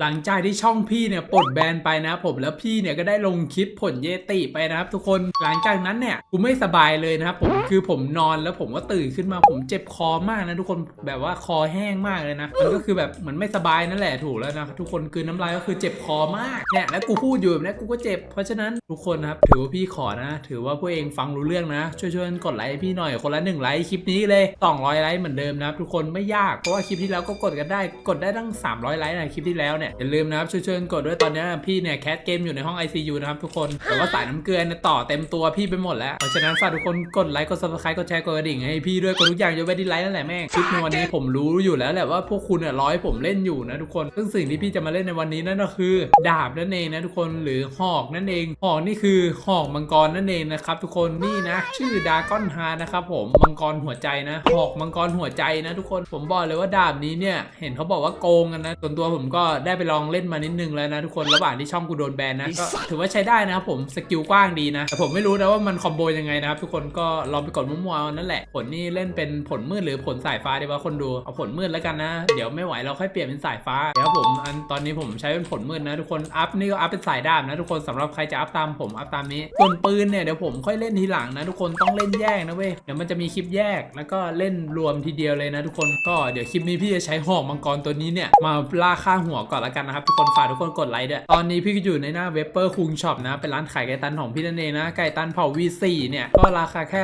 หลังจากที่ช่องพี่เนี่ยปลดแบนไปนะผมแล้วพี่เนี่ยก็ได้ลงคลิปผลเยติไปนะครับทุกคนหลังจากนั้นเนี่ยกูไม่สบายเลยนะครับผมคือผมนอนแล้วผมก็ตื่นขึ้นมาผมเจ็บคอมากนะทุกคนแบบว่าคอแห้งมากเลยนะมันก็คือแบบเหมือนไม่สบายนั่นแหละถูกแล้วนะทุกคนคือน้ำลายก็คือเจ็บคอมากเนี่ยแล้วกูพูดอยู่แบบนี้กูก็เจ็บเพราะฉะนั้นทุกคนนะครับถือว่าพี่ขอนะ ถือว่าพวกเองฟังรู้เรื่องนะ ช่วยๆกดไลค์พี่หน่อยคนละหนึ่งไลค์คลิปนี้เลย200ไลค์เหมือนเดิมนะครับทุกคนไม่ยากเพราะว่าคลิปที่แล้วก็กดกันได้กดได้ตั้ง 300ไลค์นคลิปที่แล้วเนี่ยอย่าลืมนะครับช่วยๆกันกดด้วยตอนนี้พี่เนี่ยแคสเกมอยู่ในห้อง ICU นะครับทุกคนแต่ว่าสายน้ำเกลือเนี่ยต่อเต็มตัวพี่ไปหมดแล้วเพราะฉะนั้นฝากทุกคนกดไลค์กด subscribe กดแชร์กดกระดิ่งให้พี่ด้วยกดทุกอย่างยกเว้นดีไลค์นั่นแหละแม่งคลิปในวันนี้ผมรู้อยู่แล้วแหละว่าพวกคุณเนี่ยร้อยผมเล่นอยู่นะทุกคนซึ่งสิ่งที่พี่จะมาเล่นในวันนี้นั่นก็คือ ดาบนั่นเองนะทุกคนหรือหอกนั่นเองหอกนี่คือหอกมังกรนั่นเองนะครับทุกคนนี่นะชื่อดากอนฮานะครับผมมังกรหัวใจนะหอกมังกรหัวใจนะทุกคนผมบอกเลยว่าดาบนี้เนี่ยเห็นเขาบอกว่าโกงกันนะส่วนตัวผมก็ได้ไปลองเล่นมานิดนึงแล้วนะทุกคนระหว่างที่ช่องกูโดนแบนนะก็ถือว่าใช้ได้นะครับผมสกิลกว้างดีนะแต่ผมไม่รู้นะว่ามันคอมโบยังไงนะครับทุกคนก็ลองไปกดมั่วๆเอานั่นแหละ ผลนี่เล่นเป็นผลมืดหรือผลสายฟ้าดีว่าคนดูเอาผลมืดแล้วกันนะ เดี๋ยวไม่ไหวเราค่อยเปลี่ยนเป็นสายฟ้าเดี๋ยวผมอันตอนนี้ผมใช้เป็นผลมืดนะทุกคนอัพนี่ก็อัพเป็นสายดาบนะทุกคนสำหรับใครจะอัพตามผมอัพตามนี้ส่วนปืนเนี่ยเดี๋ยวผมค่อยเล่นทีหลังนะทุกคนต้องเล่นแยกนะเว้ยเดี๋ยวมันจะมีคลิปแยกแล้วก็เล่นรวมทีเดียวเลยนะทุกคนก็เดี๋ยวคลิปนี้พี่จะใช้หอกมังกรตัวนี้เนี่ยมาล่าค่าหัวก่อนละกันนะครับทุกคนฝากทุกคนกดไลค์ด้วย ตอนนี้พี่ก็อยู่ในหน้าเว็บเปอร์คุงช็อปนะเป็นร้านขายไก่ตันของพี่นั่นเองนะไก่ตันเผา V4 เนี่ยก็ราคาแค่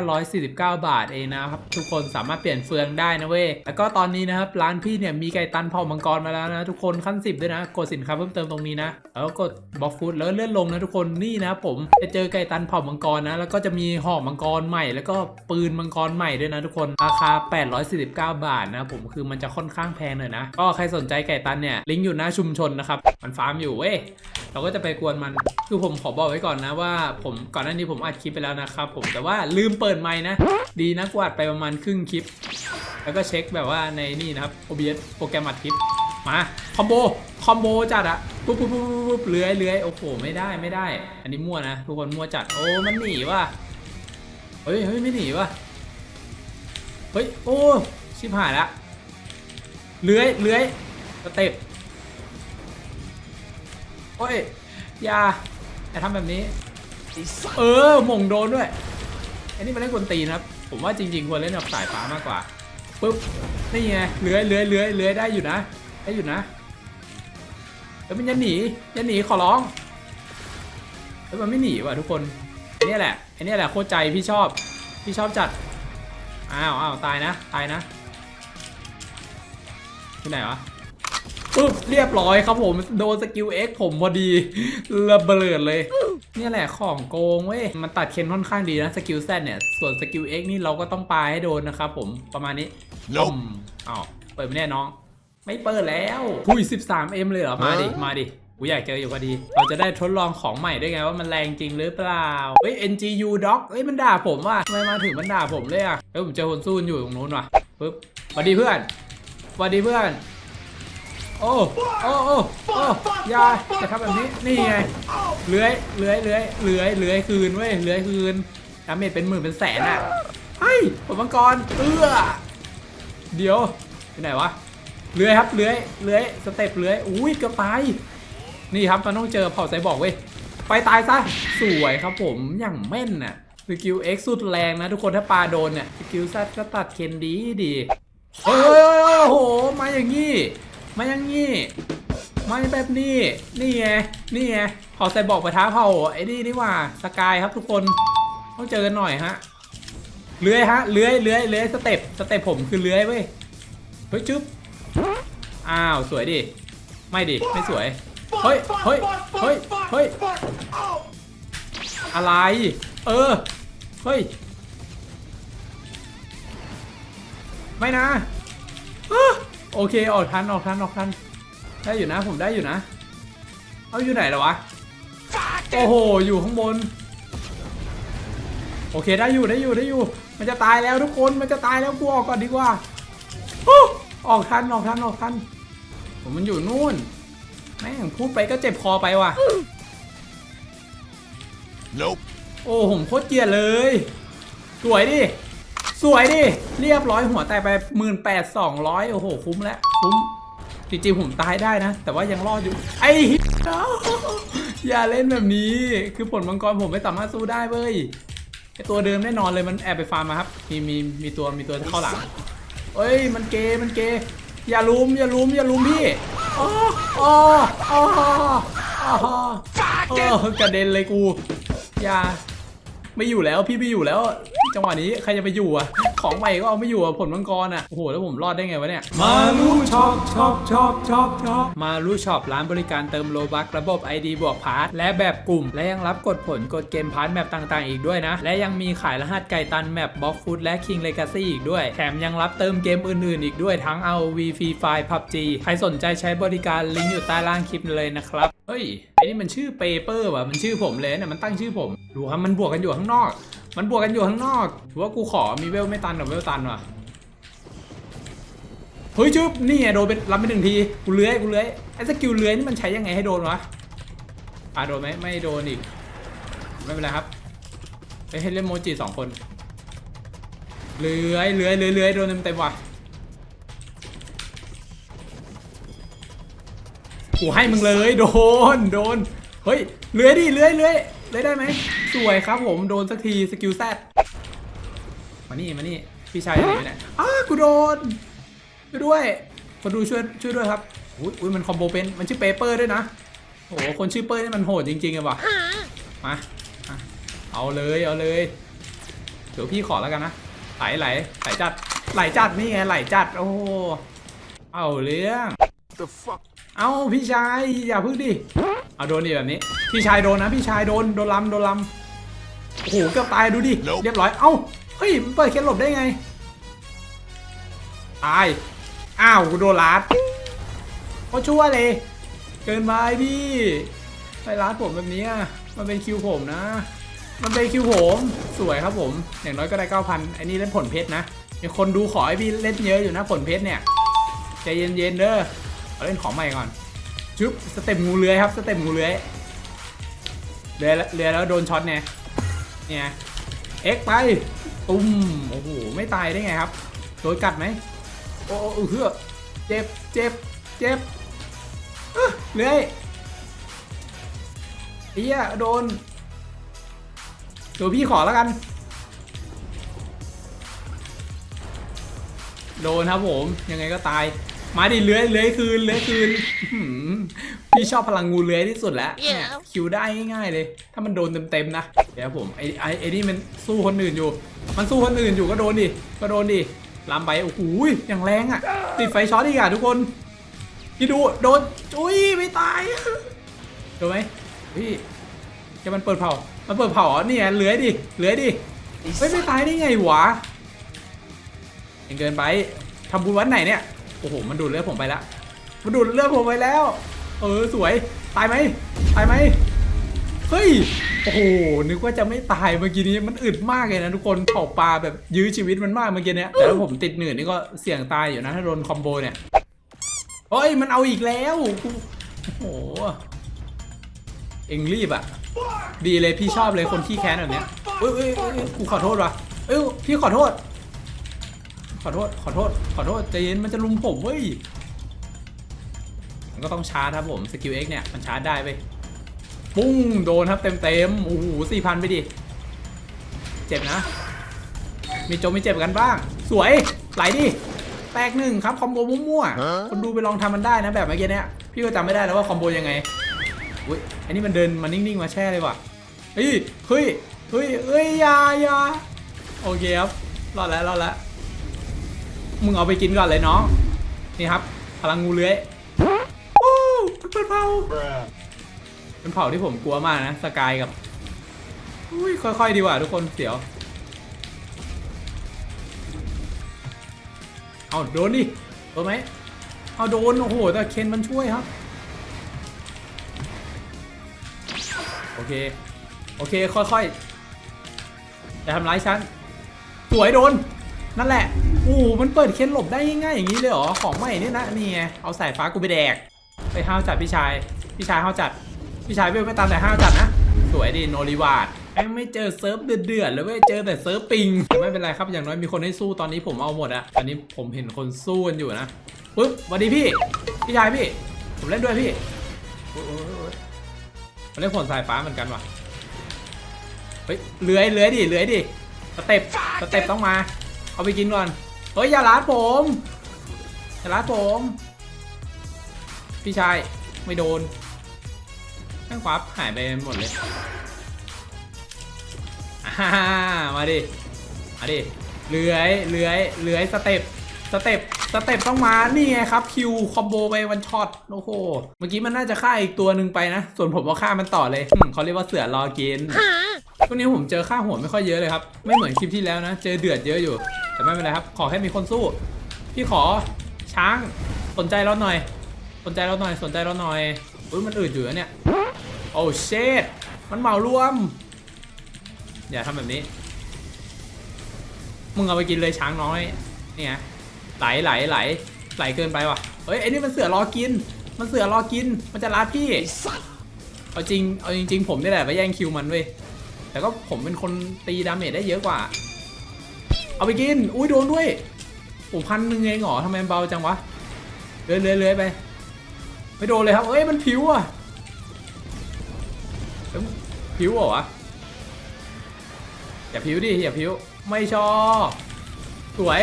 149 บาทเองนะครับทุกคนสามารถเปลี่ยนเฟืองได้นะเว้ยแล้วก็ตอนนี้นะครับร้านพี่เนี่ยมีไก่ตันเผามังกรมาแล้วนะทุกคนขั้น 10 ด้วยนะ กดสินค้าเพิ่มเติมตรงนี้นะแล้วกดบล็อกฟูดแล้วเลื่อนลงนะทุกคนนี่นะผมจะเจอไก่ตันเผามังกรนะแล้วก็จะมีหอกมังกรใหม่ แล้วก็ปืนมังกรใหม่ด้วยนะทุกคนราคา 849 บาทนะผมคือมันจะค่อนข้างแพงหน่อยนะก็ใครสนใจไก่ตันเนี่ยลิงก์อยู่หน้าชุมชนนะครับ มันฟาร์มอยู่เว้ยเราก็จะไปกวนมันคือผมขอบอกไว้ก่อนนะว่า ผมก่อนหน้านี้ผมอัดคลิปไปแล้วนะครับผมแต่ว่าลืมเปิดไมค์นะ ดีนะกวาดไปประมาณครึ่งคลิป แล้วก็เช็คแบบว่าในนี่นะครับ OBS โปรแกรมอัดคลิปมาคอมโบคอมโบจัดอะปุ๊บปุ๊บปุ๊บปุ๊บเลื้อยเลื้อยโอ้โหไม่ได้ไม่ได้ อันนี้มั่วนะทุกคนมั่วจัดโอ้มันหนีว่ะเฮ้ยเฮ้ยไม่หนีว่ะเฮ้ยโอ้ชิบหายละเลื้อยเลื้อยสเต็ป โอ้ยอย่าอย่าทำแบบนี้ เออหม่งโดนด้วย อันนี้มันเล่นกวนตีนครับ ผมว่าจริงๆควรเล่นแบบสายฟ้ามากกว่าปุ๊บนี่ไงเลื้อยเลื้อยเลื้อยเลื้อยได้อยู่นะได้อยู่นะแล้วมันจะหนีจะหนีขอร้องแล้วมันไม่หนีว่ะทุกคนอันนี้แหละอันนี้แหละโคตรใจพี่ชอบพี่ชอบจัดอ้าวอ้าวตายนะตายนะที่ไหนวะ ปุ๊บเรียบร้อยครับผมโดนสกิล X ผมพอดีระเบิดเลยเนี่ยแหละของโกงเว้ยมันตัดเคนค่อนข้างดีนะสกิล Z เนี่ยส่วนสกิล X นี่เราก็ต้องปาให้โดนนะครับผมประมาณนี้ Nope อืมอ้าวเปิดไม่แน่น้อง ไม่เปิดแล้วคุย 13M เลยเหรอ มาดิ มาดิกูอยากเจออยู่พอดี เราจะได้ทดลองของใหม่ด้วยไงว่ามันแรงจริงหรือเปล่า เฮ้ย NGU Doc เฮ้ย มันด่าผมว่ะทำไมมาถึงมันด่าผมเลยอะเฮ้ยผมเจอคนสู้อยู่ตรงนู้นว่ะปึ๊บสวัสดีเพื่อนสวัสดีเพื่อน โอ้โอ้โอ้โอ้ยาจะทำแบบนี้นี่ไงเลื้อยเลื้อยเลื้อยเลื้อยเลื้อยคืนเว้ยเลื้อยคืนดาเมจเป็นหมื่นเป็นแสนอะเฮ้ยผมมังกรเอื้อเดี๋ยวไปไหนวะเลื้อยครับเลื้อยเลื้อยสเต็ปเลื้อยอุ้ยเกือบตายนี่ครับมันต้องเจอเผ่าไซบอร์กเว้ยไปตายซะสวยครับผมอย่างแม่นน่ะสกิล X สุดแรงนะทุกคนถ้าปลาโดนเนี่ยสกิลซัดก็ตัดเคนดีดีเฮ้ยเฮ้ยเฮ้ยโอ้โหมาอย่างงี้ มาอย่างงี้มาแบบนี้นี่ไงนี่ไงเผ่าไซบอกปะท้าเผ่าไอ้นี่นี่ว่าสกายครับทุกคนต้องเจอกันหน่อยฮะเลื้อยฮะเลื้อยเลื้อยเลื้อยสเต็ปสเต็ปผมคือเลื้อยเว้ยเฮ้ยจึ๊บอ้าวสวยดิไม่ดิไม่สวยเฮ้ยเฮ้ยเฮ้ยเฮ้ยอะไร เออเฮ้ยไม่นะ โอเคออกทันออกทันออกทันได้อยู่นะผมได้อยู่นะ เอาอยู่ไหนแล้ววะโอ้โหอยู่ข้างบน โอเคได้อยู่ได้อยู่ได้อยู่ มันจะตายแล้วทุกคนมันจะตายแล้วกูออกก่อนดีกว่าฮู้ออกทันออกทันออกทันผมมันอยู่นู่นแม่งพูดไปก็เจ็บคอไปว่ะ Nope. โอ้ผมโคตรเกลียดเลย สวยดิ สวยดิ เรียบร้อยหัวแตกไปหมื่นแปดสองร้อยโอ้โห คุ้มแล้ว คุ้ม จริงๆผมตายได้นะ แต่ว่ายังรอดอยู่ ไอ้เหี้ยอย่าเล่นแบบนี้ คือผลมังกรผมไม่สามารถสู้ได้เว้ยไอตัวเดิมแน่นอนเลยมันแอบไปฟาร์มมาครับ มีมีมีตัวมีตัวเข้าหลัง เอ้ยมันเกย์มันเกย์อย่าลุมอย่าลุมอย่าลุมพี่อ๋ออ๋ออ๋ออ๋อเออกระเด็นเลยกู อย่า ไม่อยู่แล้วพี่ไม่อยู่แล้ว จังหวะนี้ใครจะไปอยู่อะ ของใหม่ก็เอาไม่อยู่อะผลมังกรอะ โอ้โห แล้วผมรอดได้ไงวะเนี่ย มาลูช็อปช็อปช็อปช็อปช็อปมาลูช็อปร้านบริการเติมโลบักระบบ ID บวกพาร์ทและแบบกลุ่ม และยังรับกดผลกดเกมพาร์ทแมปต่างๆ อีกด้วยนะ และยังมีขายรหัสไก่ตันแมปบ็อกฟุตและ King Legacy อีกด้วย แถมยังรับเติมเกมอื่นๆ อีกด้วยทั้ง ROV Free Fire PUBG ใครสนใจใช้บริการลิงก์อยู่ใต้ล่างคลิปเลยนะครับเฮ้ยไอ้นี่มันชื่อเปเปอร์ว่ะมันชื่อผมเลยเนี่ยมันตั้งชื่อผมดูครับมันบวกกันอยู่ข้างนอก มันบวกกันอยู่ข้างนอกถือว่ากูขอมีเวลไม่ตันกับเวลตันว่ะเฮ้ยจุ๊บนี่ไงโดนเป็นรับไปหนึ่งทีกูเลื้อยกูเลื้อยไอ้สกิลเลื้อยนี่มันใช้ยังไงให้โดนวะอ่าโดนไหมไม่โดนอีกไม่เป็นไรครับไปให้เล่นโมจิสองคนเลื้อยเลื้อยเลื้อยเลื้อยโดนเต็มเต็มว่ะ กูให้มึงเลยโดนโดนเฮ้ยเลื้อยดิเลื้อยเลื้อยเลื้อยได้ไหมสวยครับผมโดนสักทีสกิลแซดมานี่มานี่พี่ชายอยู่ไหนอ้ากูโดนช่วยด้วยคนดูช่วยช่วยด้วยครับอุ้ยอุ้ยมันคอมโบเป็นมันชื่อเปเปอร์ด้วยนะโอ้โหคนชื่อเปอร์นี่มันโหดจริงๆเลยว่ะมาเอาเลยเอาเลยเดี๋ยวพี่ขอแล้วกันนะไหลไหลไหลจัดไหลจัดนี่ไงไหลจัดโอ้เอาเรื่อง The fuck? เอาพี่ชายอย่าพึ่งดิ เอาโดนดิแบบนี้ พี่ชายโดนนะ พี่ชายโดนโดนลำโดนลำโอ้โหเกือบตายดูดิ Nope เรียบร้อย เอ้าเฮ้ยมันเปิดเคล็ดหลบได้ไง ตาย อ้าวกูโดนลัดเขาชั่วเลย เกินไปพี่ไปลัดผมแบบนี้อะมันเป็นคิวผมนะ มันเป็นคิวผมสวยครับผม อย่างน้อยก็ได้9,000ไอ้นี่เล่นผลเพชรนะมีคนดูขอให้พี่เล่นเยอะอยู่นะผลเพชรเนี่ยใจเย็นๆเด้อ เอาเล่นของใหม่ก่อนชุบสเต็ปงูเลื้อยครับสเต็ปงูเลื้อยเลื้อยแล้วเลื้อยแล้วโดนช็อตเนี่ยเนี่ยเอ็กไปตุ้มโอ้โหไม่ตายได้ไงครับโดนกัดไหมโอ้โอ้เฮือเจ็บเจ็บเจ็บเลื้อยเฮียโดนเดี๋ยวพี่ขอแล้วกันโดนครับผมยังไงก็ตาย มาดิเลื้อยเลื้อยคืนเลื้อยคืนอื้อหือพี่ชอบพลังงูเลื้อยที่สุดแล้วเนี่ยคิวได้ง่ายๆเลย ถ้ามันโดนเต็มๆนะ เดี๋ยวผมไอ้ไอ้ไอ้นี่มันสู้คนอื่นอยู่ มันสู้คนอื่นอยู่ก็โดนดิ ก็โดนดิ ลามไปโอ้โหอย่างแรงอะ ติดไฟช็อตอีกอะทุกคนพี่ดูโดนอุ้ยไม่ตายโดนไหมพี่แกมันเปิดเผา มันเปิดเผาเหรอเนี่ยเลื้อยดิ เลื้อยดิเฮ้ยไม่ตายได้ไงวะยังเกินไปทำบุญวันไหนเนี่ยโอ้โหมันดูดเลือดผมไปแล้วมันดูดเลือดผมไปแล้ว เออสวยตายไหมตายไหมเฮ้ยโอ้โหนึกว่าจะไม่ตายเมื่อกี้นี้มันอึดมากเลยนะทุกคนเผาปลาแบบยื้อชีวิตมันมากเมื่อกี้เนี้ยแต่ถ้าผมติดหนืดนี่ก็เสี่ยงตายอยู่นะถ้าโดนคอมโบเนี่ยเฮ้ยมันเอาอีกแล้วโอ้โหเอ็งรีบอะดีเลยพี่ชอบเลยคนขี้แค้นแบบเนี้ยเอ้ยเอ้ยเอ้ยเอ้ยกูขอโทษว่ะเอ้ยพี่ขอโทษ ขอโทษ ขอโทษ ขอโทษใจเย็นมันจะลุมผมเว้ย มันก็ต้องชาร์จครับผม สกิล X เนี่ย มันชาร์จได้ไปปุ้ง โดนครับเต็มเต็มโอ้โหสี่พันไปดิ เจ็บนะ มีจมมีเจ็บกันบ้าง สวย ไหลดิ แตกหนึ่งครับ คอมโบมั่วๆ คนดูไปลองทำมันได้นะแบบเมื่อกี้เนี้ยพี่ก็จำไม่ได้แล้วว่าคอมโบยังไง อุ้ย อันนี้มันเดินมานิ่งๆมาแช่เลยว่ะ เฮ้ย เฮ้ย เฮ้ยเฮ้ยยายาโอเคครับ รอดแล้ว รอดแล้ว มึงเอาไปกินก่อนเลยน้อง นี่ครับ พลังงูเลื้อยโอ้เป็นเผาเป็นเผาที่ผมกลัวมากนะ สกายกับ อุ้ยค่อยๆดีกว่าทุกคนเสียว เอาโดนดิโดนไหมเอาโดน โอ้โห แต่เคนมันช่วยครับ โอเค โอเค ค่อยๆอย่าทำร้ายฉัน สวยโดน นั่นแหละอู้มันเปิดเค้นหลบได้ง่ายๆอย่างนี้เลยเหรอ ของใหม่นี่นะนี่ไง เอาสายฟ้ากูไปแดก ไปห้าวจัดพี่ชาย พี่ชายห้าวจัด พี่ชายเวลไม่ตามแต่ห้าวจัดนะ สวยดิโนริวาดแม่งไม่เจอเซิร์ฟเดือดๆเลยเว้ย เจอแต่เซิร์ฟปิงแต่ไม่เป็นไรครับ อย่างน้อยมีคนให้สู้ตอนนี้ผมเอาหมดอะตอนนี้ผมเห็นคนสู้กันอยู่นะปึ๊บสวัสดีพี่ พี่ชายพี่ ผมเล่นด้วยพี่โอ้ยโอ้ยโอ้ยมันเล่นผลสายฟ้าเหมือนกันว่ะ เฮ้ยเลื้อยเลื้อยดิเลื้อยดิ สเต็ป สเต็ปต้องมา เอาไปกินก่อน เฮ้ยอย่าล้าดผม อย่าล้าดผม พี่ชาย ไม่โดนแข้งขวาหายไปหมดเลยอ่ามาดิ มาดิ เลื้อย เลื้อย เลื้อยสเต็ป สเต็ป สเต็ปต้องมา นี่ไงครับคิวคอมโบไปวันช็อต โอ้โห เมื่อกี้มันน่าจะฆ่าอีกตัวหนึ่งไปนะ ส่วนผมก็ฆ่ามันต่อเลยอืมเขาเรียกว่าเสือรอกินช่วงนี้ผมเจอค่าหัวไม่ค่อยเยอะเลยครับ ไม่เหมือนคลิปที่แล้วนะ เจอเดือดเยอะอยู่ แต่ไม่เป็นไรครับ ขอแค่มีคนสู้ พี่ขอช้างสนใจเราหน่อย สนใจเราหน่อยสนใจเราหน่อยอุ้ยมันอืดอยู่เนี่ยโอ้เชดมันเหมารวม อย่าทำแบบนี้ มึงเอาไปกินเลยช้างน้อยนี่ไงไหลไหลไหลไหลเกินไปว่ะเฮ้ยไอ้นี่มันเสือรอกิน มันเสือรอกินมันจะรัดพี่เอาจริงเอาจริง ๆ ผมนี่แหละไปแย่งคิวมันเว้ยแต่ก็ผมเป็นคนตีดาเมจได้เยอะกว่า เอาไปกิน อุ้ยโดนด้วยโอ้พันหนึ่งเองเหรอทำไมเบาจังวะเลื้อยเลื้อยไป ไม่โดนเลยครับ เอ้ยมันผิวอะผิวเหรอวะ อย่าผิวดิ อย่าผิว ไม่ชอบ สวย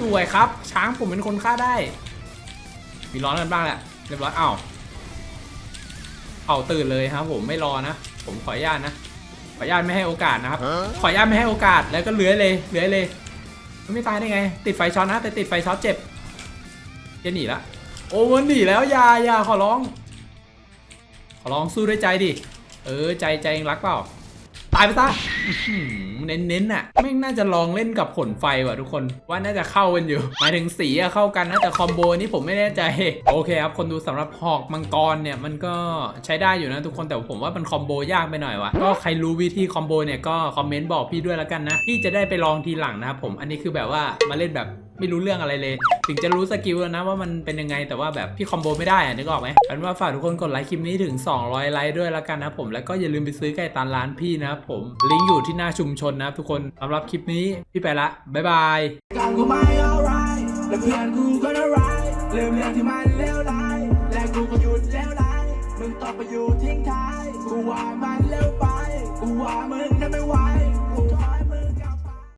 สวยครับ ช้างผมเป็นคนฆ่าได้ มีร้อนกันบ้างแหละ เรียบร้อยอ้าวเอาตื่นเลยครับผมไม่รอนะ ผมขออนุญาตนะ ออนุญาตไม่ให้โอกาสนะครับ ขออนุญาตไม่ให้โอกาสแล้วก็เลื้อยเลยเลื้อยเลย มันไม่ตายได้ไง ติดไฟช็อตนะแต่ติดไฟช็อตเจ็บจะหนีละโอ้มันหนีแล้วยายาขอร้อง ขอร้องสู้ด้วยใจดิ เออใจใจเองรักเปล่า ตายไปซะเน้นๆน่ะไม่งน่าจะลองเล่นกับผลไฟว่ะทุกคนว่าน่าจะเข้ากันอยู่หมายถึงสีอะเข้ากันนะแต่คอมโบนี้ผมไม่แน่ใจโอเคครับคนดูสำหรับหอกมังกรเนี่ยมันก็ใช้ได้อยู่นะทุกคนแต่ผมว่ามันคอมโบยากไปหน่อยวะก็ใครรู้วิธีคอมโบเนี่ยก็คอมเมนต์บอกพี่ด้วยแล้วกันนะพี่จะได้ไปลองทีหลังนะครับผมอันนี้คือแบบว่ามาเล่นแบบ ไม่รู้เรื่องอะไรเลย ถึงจะรู้สกิลแล้วนะว่ามันเป็นยังไงแต่ว่าแบบพี่คอมโบไม่ได้อะนึกออกไหมเป็นว่าฝากทุกคนกดไลค์คลิปนี้ถึง 200 ไลค์ด้วยแล้วกันนะผมแล้วก็อย่าลืมไปซื้อไก่ตันร้านพี่นะครับผมลิงก์อยู่ที่หน้าชุมชนนะทุกคนสำหรับคลิปนี้พี่ไปละบ๊ายบายการกูไม่ alright และเพื่อนกูก็น่าร้ายลืมเรื่องที่มันเลวร้ายและกูก็หยุดเลวร้ายมึงต้องไปอยู่ทิ้งท้ายกูว่ามัน